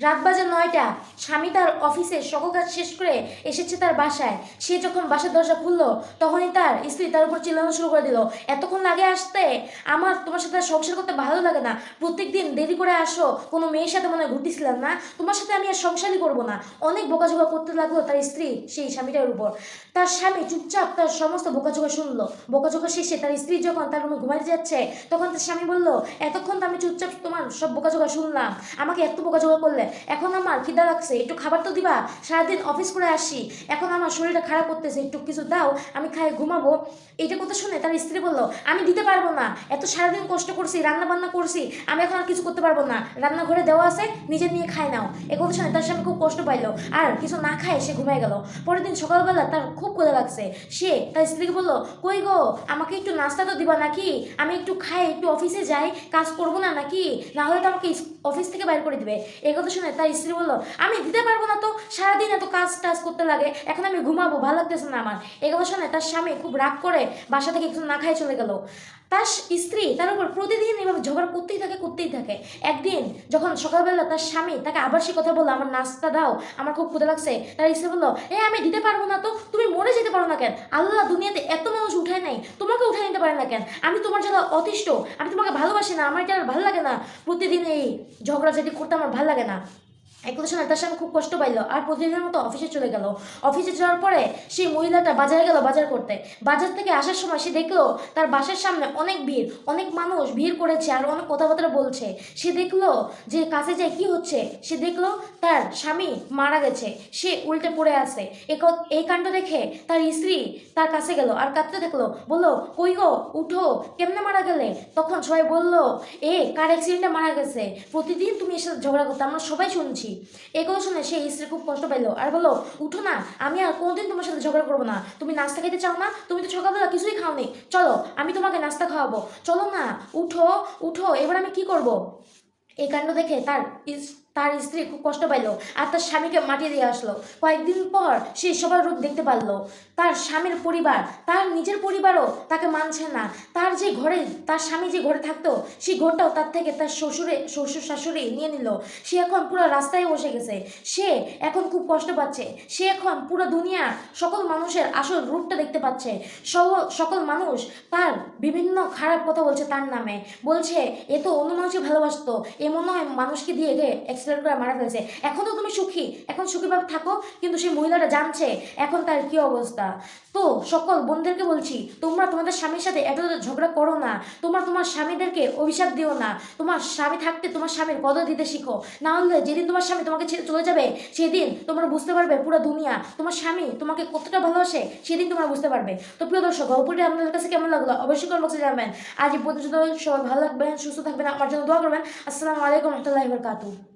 রাত বাজে নয়টা। স্বামী তার অফিসে সকল কাজ শেষ করে এসেছে তার বাসায়। সে যখন বাসার দরজা খুললো, তখনই তার স্ত্রী তার উপর চিল্লানো শুরু করে দিল। এতক্ষণ লাগে আসতে আমার তোমার সাথে সংসার করতে ভালো লাগে না। প্রত্যেক দিন দেরি করে আসো, কোনো মেয়ের সাথে মনে হয় না। তোমার সাথে আমি আর সংসারই করব না। অনেক বোকাঝোকা করতে লাগল তার স্ত্রী সেই স্বামীটার উপর। তার স্বামী চুপচাপ তার সমস্ত বোকাঝোকা শুনলো। বোকাঝোকা শেষে তার স্ত্রী যখন তার রুমে ঘুমাতে যাচ্ছে, তখন তার স্বামী বলল, এতক্ষণ তো আমি চুপচাপ তোমার সব বোকাঝোকা শুনলাম। আমাকে এত বোকাঝোকা করলে এখন আমার খিদা লাগছে, একটু খাবার তো দিবা, সারাদিন অফিস করে আসি। এখন আমার শরীরটা খারাপ করতেছে, একটু কিছু দাও, আমি খাই ঘুমাবো। এইটা কথা শুনে তার স্ত্রী বলল, আমি দিতে পারব না, এত সারাদিন কষ্ট করছি রান্না বান্না করছি, আমি এখন আর কিছু করতে পারব না। রান্নাঘরে দেওয়া আছে, নিজে নিয়ে খায় নাও। এ কথা শুনে তার স্বামী খুব কষ্ট পাইলো, আর কিছু না খায় সে ঘুমিয়ে গেল। পরের দিন সকালবেলা তার খুব ক্ষুধা লাগছে। সে তার স্ত্রীকে বলল, কই গো, আমাকে একটু নাস্তা তো দিবা নাকি? আমি একটু খাই, একটু অফিসে যাই, কাজ করব না নাকি? না হলে তো আমাকে অফিস থেকে বাইর করে দিবে। এই কথা শুনে তার স্ত্রী বলল, আমি দিতে পারব না তো, সারাদিন এত কাজ টাজ করতে লাগে, এখন আমি ঘুমাবো, ভালো লাগতেছে না আমার। কথা শুনে তার স্বামী খুব রাগ করে বাসা থেকে একটু না খাই চলে গেল। তার স্ত্রী তার উপর প্রতিদিন এভাবে ঝগড়া করতেই থাকে করতেই থাকে। একদিন যখন সকালবেলা তার স্বামী তাকে আবার সে কথা বলল, আমার নাস্তা দাও, আমার খুব ক্ষুদা লাগছে। তার স্ত্রী বলল, এ, আমি দিতে পারব না তো, তুমি মরে যেতে পারো না কেন? আল্লাহ দুনিয়াতে এত মানুষ উঠায় নাই, তোমাকে উঠায় নিতে পারে না কেন? আমি তোমার যারা অতিষ্ঠ, আমি তোমাকে ভালোবাসি না, আমার এটা ভালো লাগে না, প্রতিদিন এই ঝগড়া যদি করতে আমার ভালো লাগে না। এক কথা তার স্বামী খুব কষ্ট পাইলো আর প্রতিদিনের মতো অফিসে চলে গেল। অফিসে যাওয়ার পরে সেই মহিলাটা বাজারে গেল বাজার করতে। বাজার থেকে আসার সময় সে দেখল তার বাসার সামনে অনেক ভিড়, অনেক মানুষ ভিড় করেছে আর অনেক কথাবার্তা বলছে। সে দেখল যে কাছে যায় কি হচ্ছে, সে দেখল তার স্বামী মারা গেছে, সে উল্টে পড়ে আছে। এই কাণ্ড দেখে তার স্ত্রী তার কাছে গেল আর কাঁদতে থাকল। বলল, কই গো, উঠো, কেমনে মারা গেলে? তখন সবাই বলল, এ, কার অ্যাক্সিডেন্টে মারা গেছে? প্রতিদিন তুমি এসে ঝগড়া করতে, আমরা সবাই শুনছি। কথা শুনে সে স্ত্রী খুব কষ্ট পাইলো আর বলো উঠো না, আমি আর কোনোদিন তোমার সাথে ঝগড়া করব না। তুমি নাস্তা খেতে চাও না? তুমি তো সকালবেলা কিছুই খাওনি চলো, আমি তোমাকে নাস্তা খাওয়াবো। চলো না, উঠো উঠো, এবার আমি কি করব? এই কাণ্ড দেখে তার তার স্ত্রী খুব কষ্ট পাইলো আর তার স্বামীকে মাটিয়ে দিয়ে আসলো। কয়েকদিন পর সে সবার রূপ দেখতে পারল। তার স্বামীর পরিবার, তার নিজের পরিবারও তাকে মানছে না। তার যে ঘরে, তার স্বামী যে ঘরে থাকতো, সেই ঘরটাও তার থেকে তার শ্বশুরে, শ্বশুর শাশুড়ি নিয়ে নিল। সে এখন পুরো রাস্তায় বসে গেছে। সে এখন খুব কষ্ট পাচ্ছে। সে এখন পুরো দুনিয়ার সকল মানুষের আসল রূপটা দেখতে পাচ্ছে। সব- সকল মানুষ তার বিভিন্ন খারাপ কথা বলছে তার নামে। বলছে, এ তো অন্য মানুষকে ভালোবাসতো। এ মনে হয় মানুষকে দিয়ে অ্যাক্সিডেন্ট করে মারা ফেলেছে। এখন তো তুমি সুখী। এখন সুখীভাবে থাকো, কিন্তু সেই মহিলাটা জানছে এখন তার কি অবস্থা। তো সকল বোনদেরকে বলছি, তোমরা তোমাদের স্বামীর সাথে এত ঝগড়া করো না। তোমরা তোমার স্বামীদেরকে অভিশাপ দিও না। তোমার স্বামী থাকতে তোমার স্বামীর কদর দিতে শিখো। না হলে যেদিন তোমার স্বামী তোমাকে ছেড়ে চলে যাবে, সেদিন তোমরা বুঝতে পারবে পুরো দুনিয়া। তোমার স্বামী তোমাকে কতটা ভালোবাসে, সেদিন তোমরা বুঝতে পারবে। তো প্রিয় দর্শক গল্পটি আপনাদের কাছে কেমন লাগল? অবশ্যই কমেন্ট বক্সে জানাবেন। আজ পর্যন্ত সবাই ভালো থাকবেন, সুস্থ থাকবেন। আমার জন্য দোয়া করবেন। আসসালামু আলাইকুম রহমতুল্লাহি বরকাতুহ।